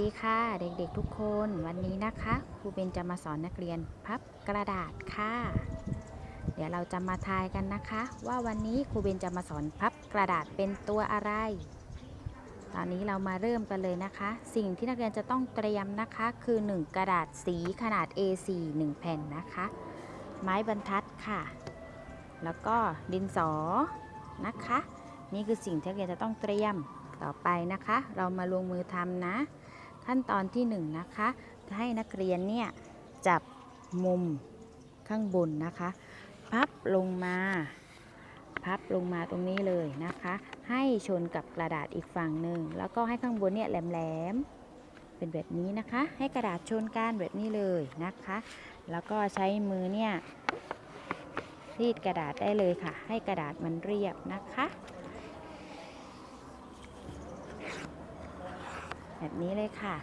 ดีค่ะเด็กๆทุกคนวันนี้นะคะครูเบนจะมาสอนนักเรียนพับกระดาษค่ะ เดี๋ยวเราจะมาทายกันนะคะ ว่าวันนี้ครูเบนจะมาสอนพับกระดาษเป็นตัวอะไร ตอนนี้เรามาเริ่มกันเลยนะคะ สิ่งที่นักเรียนจะต้องเตรียมนะคะคือ 1 กระดาษสีขนาด A4 1 แผ่นนะคะ ไม้บรรทัดค่ะ แล้วก็ดินสอนะคะ นี่คือสิ่งที่นักเรียนจะต้องเตรียมต่อไปนะคะ เรามาลงมือทำนะ ขั้นตอนที่1นงนะคะจะให้นักเรียนเนี่ยจับมุมข้างบนนะคะ พับลงมา พับลงมาตรงนี้เลยนะคะ ให้ชนกับกระดาษอีกฝั่งหนึ่งแล้วก็ให้ข้างบนเนี่ยแหลมๆเป็นแบบนี้นะคะ ให้กระดาษชนกันแบบนี้เลยนะคะ แล้วก็ใช้มือเนี่ยรีดกระดาษได้เลยค่ะ ให้กระดาษมันเรียบนะคะ แบบนี้เลยค่ะ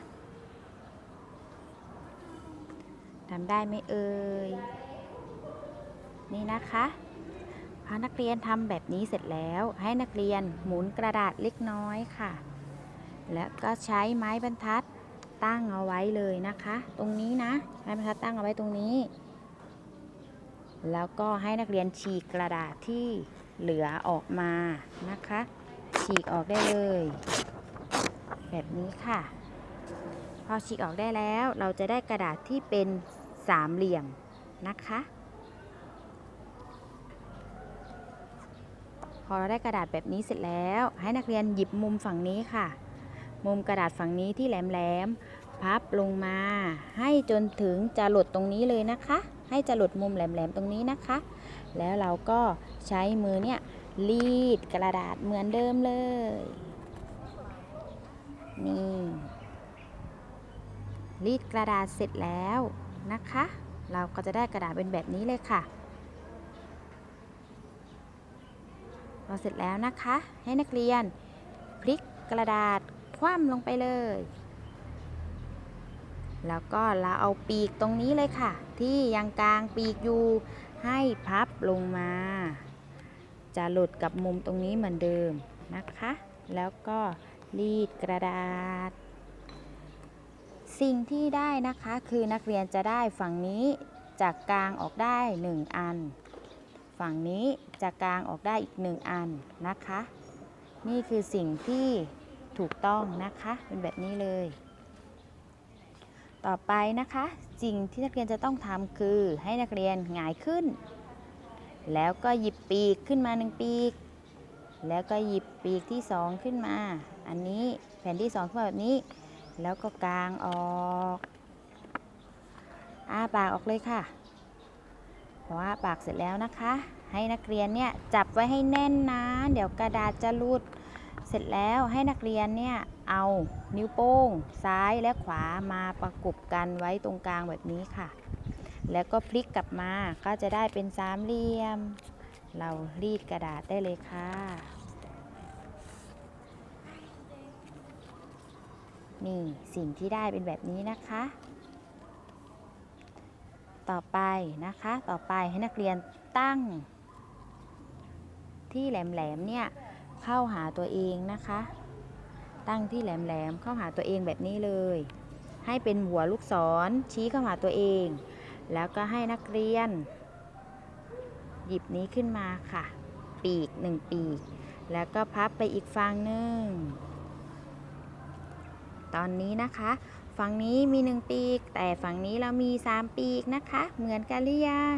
ทำได้ไหมเอ่ย นี่นะคะพอนักเรียนทำแบบนี้เสร็จแล้ว ให้นักเรียนหมุนกระดาษเล็กน้อยค่ะ แล้วก็ใช้ไม้บรรทัดตั้งเอาไว้เลยนะคะ ตรงนี้นะไม้บรรทัดตั้งเอาไว้ตรงนี้ แล้วก็ให้นักเรียนฉีกกระดาษที่เหลือออกมานะคะ ฉีกออกได้เลย แบบนี้ค่ะ พอฉีกออกได้แล้วเราจะได้กระดาษที่เป็นสามเหลี่ยมนะคะ พอเราได้กระดาษแบบนี้เสร็จแล้ว ให้นักเรียนหยิบมุมฝั่งนี้ค่ะ มุมกระดาษฝั่งนี้ที่แหลมๆพับลงมา ให้จนถึงจะหลดตรงนี้เลยนะคะ ให้จะหลดมุมแหลมๆตรงนี้นะคะ แล้วเราก็ใช้มือเนี่ยรีดกระดาษเหมือนเดิมเลย นี่รีดกระดาษเสร็จแล้วนะคะ เราก็จะได้กระดาษเป็นแบบนี้เลยค่ะพอเสร็จแล้วนะคะ ให้นักเรียนพลิกกระดาษคว่ำลงไปเลย แล้วก็เราเอาปีกตรงนี้เลยค่ะ ที่ยังกลางปีกอยู่ให้พับลงมา จะหลุดกับมุมตรงนี้เหมือนเดิมนะคะ แล้วก็ รีดกระดาษ สิ่งที่ได้นะคะคือนักเรียนจะได้ฝั่งนี้จากกลางออกได้ 1 อัน ฝั่งนี้จะกลางออกได้อีก 1 อันนะคะ นี่คือสิ่งที่ถูกต้องนะคะเป็นแบบนี้เลย ต่อไปนะคะสิ่งที่นักเรียนจะต้องทำคือให้นักเรียนหงายขึ้น แล้วก็หยิบปีกขึ้นมาหนึ่งปีก แล้วก็หยิบปีกที่สองขึ้นมา อันนี้แผ่นที่สองขึ้นมาแบบนี้ แล้วก็กางออกอ้าปากออกเลยค่ะพออ้าปากเสร็จแล้วนะคะ ให้นักเรียนเนี่ยจับไว้ให้แน่นนะ เดี๋ยวกระดาษจะหลุดเสร็จแล้วให้นักเรียนเนี่ยเอานิ้วโป้ง ซ้ายและขวามาประกบกันไว้ตรงกลางแบบนี้ค่ะ แล้วก็พลิกกลับมาก็จะได้เป็นสามเหลี่ยม เรารีดกระดาษได้เลยค่ะ นี่สิ่งที่ได้เป็นแบบนี้นะคะ ต่อไปนะคะต่อไปให้นักเรียนตั้ง ที่แหลมๆเนี่ยเข้าหาตัวเองนะคะ ตั้งที่แหลมๆเข้าหาตัวเองแบบนี้เลย ให้เป็นหัวลูกศรชี้เข้าหาตัวเอง แล้วก็ให้นักเรียน หยิบนี้ขึ้นมาค่ะ ปีกหนึ่งปีก แล้วก็พับไปอีกฝั่งหนึ่ง ตอนนี้นะคะ ฝั่งนี้มีหนึ่งปีก แต่ฝั่งนี้เรามีสามปีกนะคะ เหมือนกันหรือยัง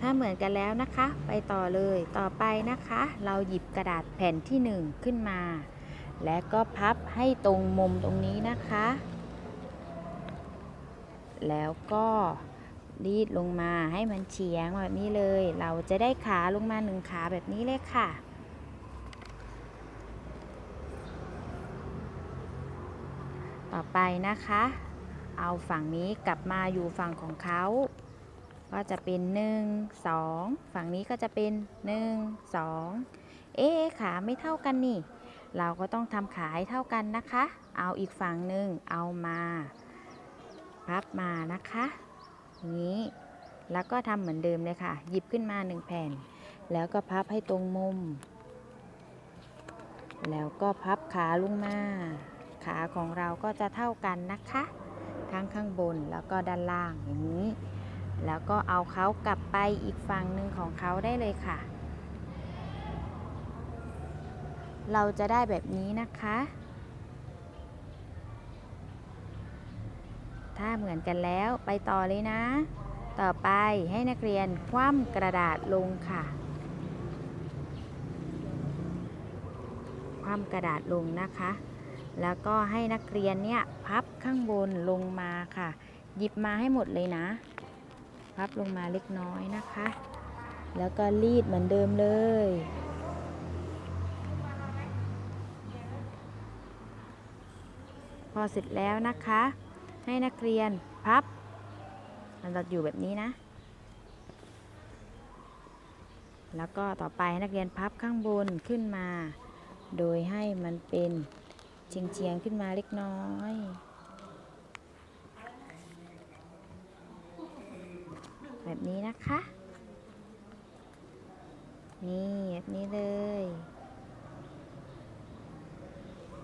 ถ้าเหมือนกันแล้วนะคะ ไปต่อเลยต่อไปนะคะ เราหยิบกระดาษแผ่นที่หนึ่งขึ้นมา และก็พับให้ตรงมุมตรงนี้นะคะ แล้วก็รีดลงมาให้มันเฉียงแบบนี้เลย เราจะได้ขาลงมาหนึ่งขาแบบนี้เลยค่ะ ต่อไปนะคะ เอาฝั่งนี้กลับมาอยู่ฝั่งของเขา ก็จะเป็น 1 2 ฝั่งนี้ก็จะเป็น 1 2 เอ๊ขาไม่เท่ากันนี่ เราก็ต้องทำขาให้เท่ากันนะคะ เอาอีกฝั่งหนึ่งเอามา พับมานะคะนี้แล้วก็ทำเหมือนเดิมเลยค่ะ หยิบขึ้นมาหนึ่งแผ่น แล้วก็พับให้ตรงมุม แล้วก็พับขาลงมา ขาของเราก็จะเท่ากันนะคะ ทั้งข้างบนแล้วก็ด้านล่างอย่างนี้ แล้วก็เอาเขากลับไปอีกฝั่งหนึ่งของเขาได้เลยค่ะ เราจะได้แบบนี้นะคะ ถ้าเหมือนกันแล้วไปต่อเลยนะ ต่อไปให้นักเรียนคว่ำกระดาษลงค่ะคว่ำกระดาษลงนะคะ แล้วก็ให้นักเรียนเนี่ยพับข้างบนลงมาค่ะ หยิบมาให้หมดเลยนะ พับลงมาเล็กน้อยนะคะ แล้วก็รีดเหมือนเดิมเลย พอเสร็จแล้วนะคะ ให้นักเรียนพับ มันจะอยู่แบบนี้นะ แล้วก็ต่อไปนักเรียนพับข้างบนขึ้นมา โดยให้มันเป็น เฉียงๆขึ้นมาเล็กน้อย แบบนี้นะคะ นี่แบบนี้เลย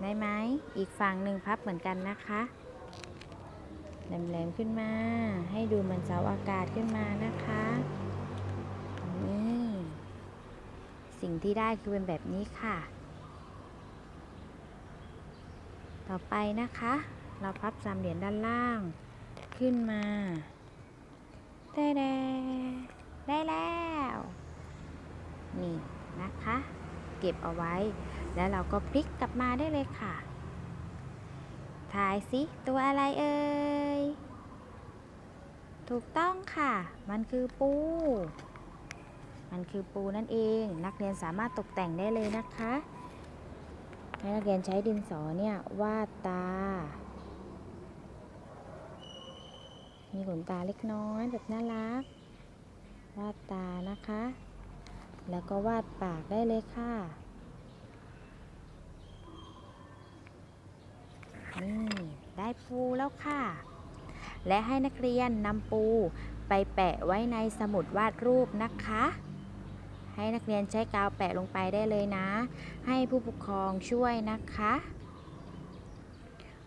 ได้ไหมอีกฝั่งหนึ่งพับเหมือนกันนะคะแหลมๆขึ้นมา ให้ดูมันเสาอากาศขึ้นมานะคะนี่สิ่งที่ได้คือเป็นแบบนี้ค่ะ ต่อไปนะคะ เราพับสามเหรียญด้านล่าง ขึ้นมาได้แล้วได้แล้ว นี่นะคะ เก็บเอาไว้ แล้วเราก็พลิกกลับมาได้เลยค่ะทายสิตัวอะไรเอ่ย ถูกต้องค่ะ มันคือปู มันคือปูนั่นเอง นักเรียนสามารถตกแต่งได้เลยนะคะ ให้นักเรียนใช้ดินสอเนี่ยวาดตา มีขนตาเล็กน้อยแบบน่ารัก วาดตานะคะ แล้วก็วาดปากได้เลยค่ะ นี่ได้ปูแล้วค่ะ และให้นักเรียนนำปูไปแปะไว้ในสมุดวาดรูปนะคะ ให้นักเรียนใช้กาวแปะลงไปได้เลยนะ ให้ผู้ปกครองช่วยนะคะ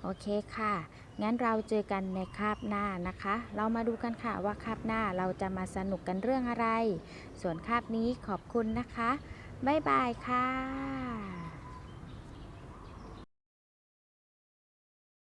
โอเคค่ะ งั้นเราเจอกันในคาบหน้านะคะ เรามาดูกันค่ะว่าคาบหน้าเราจะมาสนุกกันเรื่องอะไร ส่วนคาบนี้ขอบคุณนะคะ บ๊ายบายค่ะ